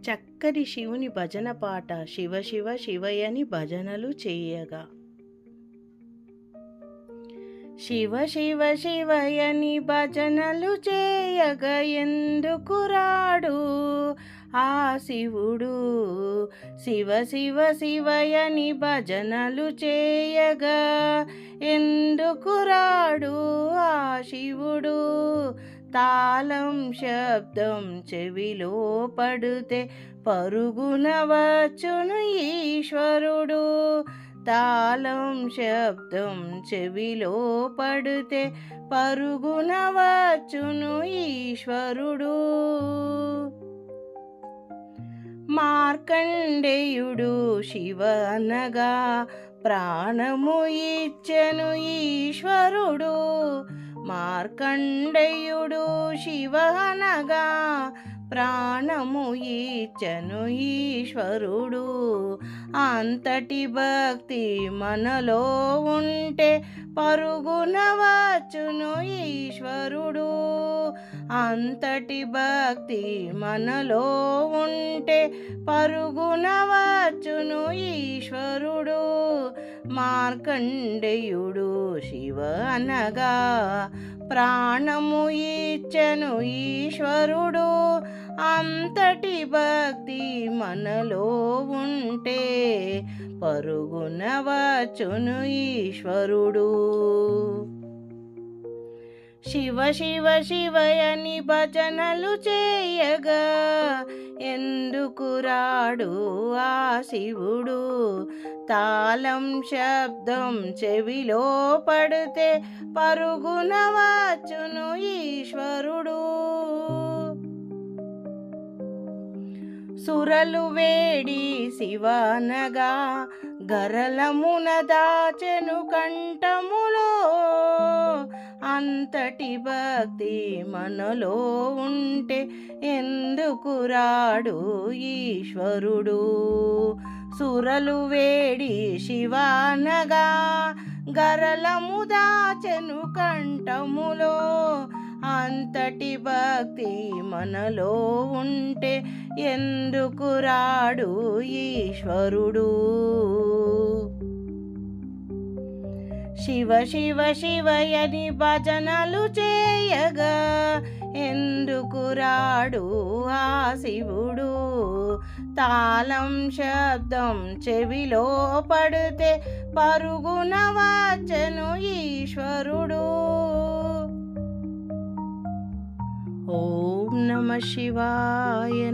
చక్కని శివుని భజన పాట శివ శివ శివయని భజనలు చేయగా. శివ శివ శివయని భజనలు చేయగా ఎందుకు రాడు? ఆ శివుడు శివ శివ శివయని భజనలు చేయగా ఎందుకు రాడు? ఆ శివుడు తాళం శబ్దం చెవిలో పడితే పరుగున వచ్చును ఈశ్వరుడు. తాళం శబ్దం చెవిలో పడితే పరుగున వచ్చును ఈశ్వరుడు. మార్కండేయుడు శివ అనగా ప్రాణము ఇచ్చెను ఈశ్వరుడు. మార్కండేయుడు శివనగా ప్రాణము ఇచ్చను ఈశ్వరుడు. అంతటి భక్తి మనలో ఉంటే పరుగున వచ్చును ఈశ్వరుడు. అంతటి భక్తి మనలో ఉంటే పరుగున వచ్చును ఈశ్వరుడు. మార్కండేయుడు శివ అనగా. ప్రాణము ఇచ్చను ఈశ్వరుడు అంతటి భక్తి మనలో ఉంటే పరుగున వచ్చును ఈశ్వరుడు. శివ శివ శివయని భజనలు చేయగా ఎందుకు రాడు ఆ శివుడు? తాళం శబ్దం చెవిలో పడితే పరుగున వచ్చును ఈశ్వరుడు. సురలు వేడి శివనగా గరలమున దాచెను కంఠములో అంతటి భక్తి మనలో ఉంటే ఎందుకు రాడు ఈశ్వరుడు? సురలు వేడి శివానగా గరలము దాచెను కంఠములో. అంతటి భక్తి మనలో ఉంటే ఎందుకు రాడు ఈశ్వరుడు? శివ శివ శివయని భజనలు చేయగా ఎందుకు రాడు ఆ శివుడు? తాళం శబ్దం చెవిలో పడితే పరుగున వాచను ఈశ్వరుడు. ఓం నమ శివాయ